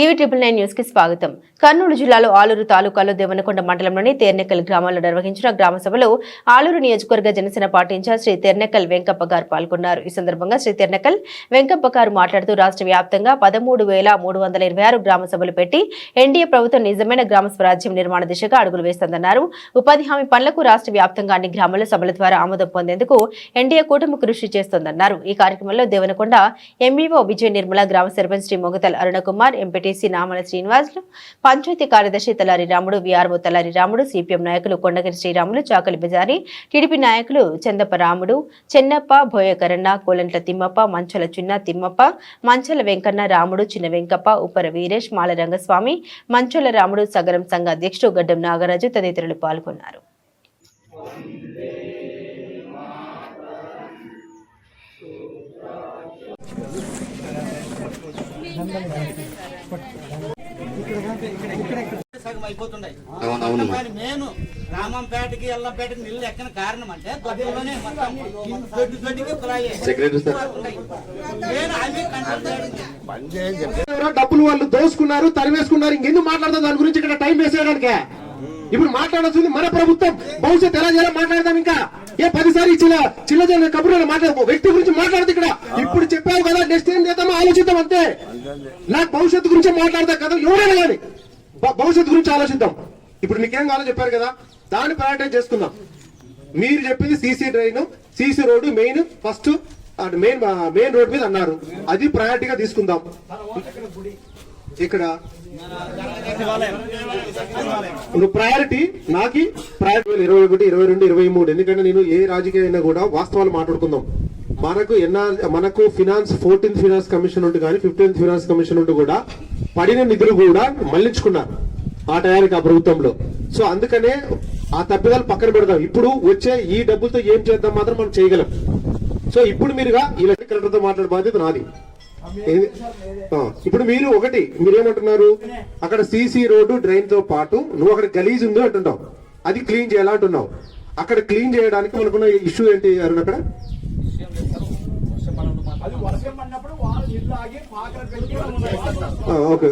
TV triple nine న్యూస్కి స్వాగతం. కర్నూలు జిల్లాలో ఆలూరు తాలూకాలో దేవనకొండ మండలంలోని తేర్నెక్కల్ గ్రామంలో నిర్వహించిన గ్రామ సభలో ఆలూరు నియోజకవర్గ జనసేన పార్టీ ఇన్ఛార్జ్ శ్రీ తెర్నెక్కల్ వెంకప్ప గారు పాల్గొన్నారు. ఈ సందర్భంగా శ్రీ తెర్నెక్కల్ వెంకప్ప గారు మాట్లాడుతూ రాష్ట్ర వ్యాప్తంగా పదమూడు వేల మూడు వందల ఇరవై ఆరు గ్రామ సభలు పెట్టి ఎన్డీఏ ప్రభుత్వం నిజమైన గ్రామ స్వరాజ్యం నిర్మాణ దిశగా అడుగులు వేస్తోందన్నారు. ఉపాధి హామీ పనులకు రాష్ట్ర వ్యాప్తంగా అన్ని గ్రామాల్లో సభల ద్వారా ఆమోదం పొందేందుకు ఎన్డీఏ కూటమి కృషి చేస్తోందన్నారు. ఈ కార్యక్రమంలో దేవనకొండ ఎంఈఓ విజయ నిర్మల గ్రామ సర్పంచ్ శ్రీ మొగతల్ అరుణకుమార్ ఎంపీటీసీ నామల శ్రీనివాసులు పంచాయతీ కార్యదర్శి తలారి రాముడు విఆర్ఓ తలారి రాముడు సిపిఎం నాయకులు కొండగిరి శ్రీరాములు చాకలి బజారి టీడీపీ నాయకులు చందప్ప రాముడు చెన్నప్ప భోయకరణ కోలంట్ల తిమ్మప్ప మంచల చిన్న తిమ్మప్ప మంచల వెంకన్న రాముడు చిన్న వెంకప్ప ఉప్పర వీరేష్ మాల రంగస్వామి మంచల రాముడు సగరం సంఘ అధ్యక్షుడు గడ్డం నాగరాజు తదితరులు పాల్గొన్నారు. సగం అయిపోతున్నాయి అవును అవును. కానీ నేను రామంపేటకి ఎల్లంపేటకి నీళ్ళు ఎక్కన కారణం అంటే దొడ్డులోనే మొత్తం దొడ్డు దొడ్డుకి కులాయే నేను అవి డబ్బులు వాళ్ళు దోసుకున్నారు తరివేసుకున్నారు ఇంకెందుకు మాట్లాడదాం దాని గురించి ఇక్కడ టైం వేస్ట్ చేయడానికే. ఇప్పుడు మాట్లాడాల్సింది మన ప్రభుత్వం. భవిష్యత్ ఎలా చేయాలో మాట్లాడదాం ఇంకా. ఏ పదిసారి చిల్ల చిల్ల చిన్న కబుర్లు మాట్లాడము వ్యక్తి గురించి మాట్లాడదు ఇక్కడ. ఇప్పుడు చెప్పావు కదా నెక్స్ట్ ఏం చేద్దామో ఆలోచిద్దాం అంతే. నాకు భవిష్యత్తు గురించి మాట్లాడదా కదా ఎవరైనా కానీ. భవిష్యత్తు గురించి ఆలోచిద్దాం. ఇప్పుడు మీకేం కావాలో చెప్పారు కదా దాన్ని ప్రయారిటైజ్ చేసుకుందాం. మీరు చెప్పింది CC drain CC road main first main main road మీద అన్నారు. అది ప్రయారిటీగా తీసుకుందాం. ఇక్కడ. నువ్వు ప్రయారిటీ నాకి ప్రయారిటీ ఇరవై ఒకటి ఇరవై రెండు ఇరవై మూడు. ఎందుకంటే నేను ఏ రాజకీయ అయినా కూడా వాస్తవాలు మాట్లాడుకుందాం. మనకు ఎన్ఆర్ మనకు ఫినాన్స్ ఫోర్టీన్త్ ఫినాన్స్ కమిషన్ ఉంటూ కానీ ఫిఫ్టీన్త్ ఫినాన్స్ కమిషన్ ఉంటూ కూడా పడిన నిధులు కూడా మళ్ళించుకున్నారు ఆ టయానికి ఆ ప్రభుత్వంలో. సో అందుకనే ఆ తప్పిదాలు పక్కన పెడదాం ఇప్పుడు వచ్చే ఈ డబ్బులతో ఏం చేద్దాం మాత్రం మనం చేయగలం. సో ఇప్పుడు మీరుగా ఇలా కలెక్టర్తో మాట్లాడే బాధ్యత నాది. ఇప్పుడు మీరు ఒకటి మీరేమంటున్నారు? అక్కడ సీసీ రోడ్డు డ్రైన్తో పాటు నువ్వు అక్కడ గలీజ్ ఉంది అంటున్నావు. అది క్లీన్ చేయాలా అంటున్నావు. అక్కడ క్లీన్ చేయడానికి మనకున్న ఇష్యూ ఏంటి అరుణ్ అక్కడ? వర్షం పడినప్పుడు వాళ్ళు ఇల్లు ఆగి పాకలు పెట్టి ఓకే